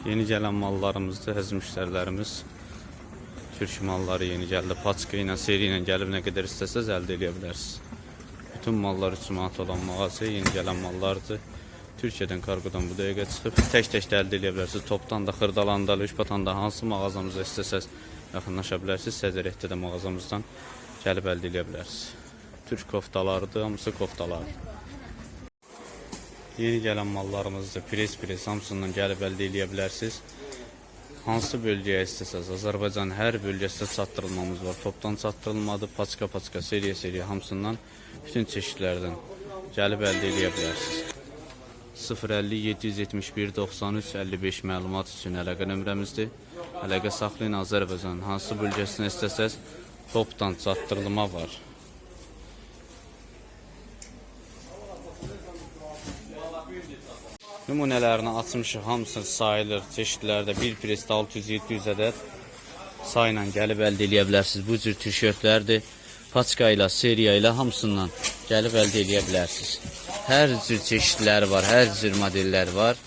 Yeni gələn mallarımızdır, əziz müştərilərimiz. Türk malları yeni gəldi. Paçka ilə, seri ilə gəlib nə qədər istəsəz əldə edə bilərsiniz. Bütün mallar 3 manat olan mağaza yeni gələn mallardır. Türkiyədən kargodan bu dəqiqə çıxıb tək-tək də əldə edə bilərsiniz. Topdan da, xırdalan da, lüşbatan da hansı mağazamıza istəsəz yaxınlaşa bilərsiniz. Səzərətdə də mağazamızdan gəlib əldə edə bilərsiniz. Türk koftalarıdır, hamısı koftalardır. Yeni gələn mallarımızdır. Pres pres hamısından gəlib əldə edə bilərsiniz. Hansı bölgəyə istəsəz, Azərbaycan hər bölgəsində çatdırılmamız var. Topdan çatdırılmadı, paçka paçka, seriya seriya hamısından bütün çeşidlərdən gəlib əldə edə bilərsiniz. 050 771 93 55 məlumat üçün əlaqə nömrəmizdir. Əlaqə saxlayın Azərbaycan hansı bölgəsinə istəsəz topdan çatdırılma var. Nümunələrini açmışıq, hamısı sayılır. Çeşidlərdə bir presdə 600-700 ədəd sayla gəlib əldə edə bilərsiniz. Bu cür tişörtlərdir. Paçka ilə, seriya ilə hamısından gəlib əldə edə bilərsiniz. Hər cür çeşidləri var, hər cür modellər var.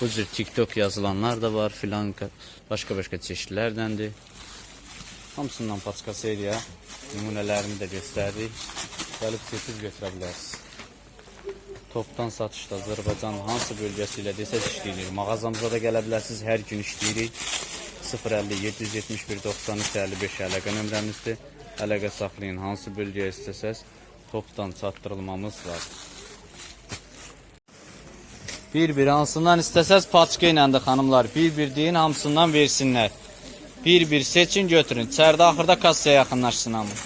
Bu cür TikTok yazılanlar da var filan başqa-başqa çeşidlərdəndir. Hamısından paçka seriya nümunələrini də göstərdik. Gəlib seçib götürə bilərsiniz. Topdan satışda Azərbaycanın hansı bölgəsi ilə desəz. Mağazamıza da gələ bilərsiniz, hər gün işləyirik. 050 771 93 55 əlaqə nömrəmizdir. Əlaqə saxlayın, hansı bölgəyə istəsəz topdan çatdırılmamız var. Bir-bir hansından istəsəz paçka ilə də xanımlar, bir-bir deyin hamısından versinlər. Bir-bir seçin götürün. İçəridə axırda kassaya yaxınlaşsın hamı.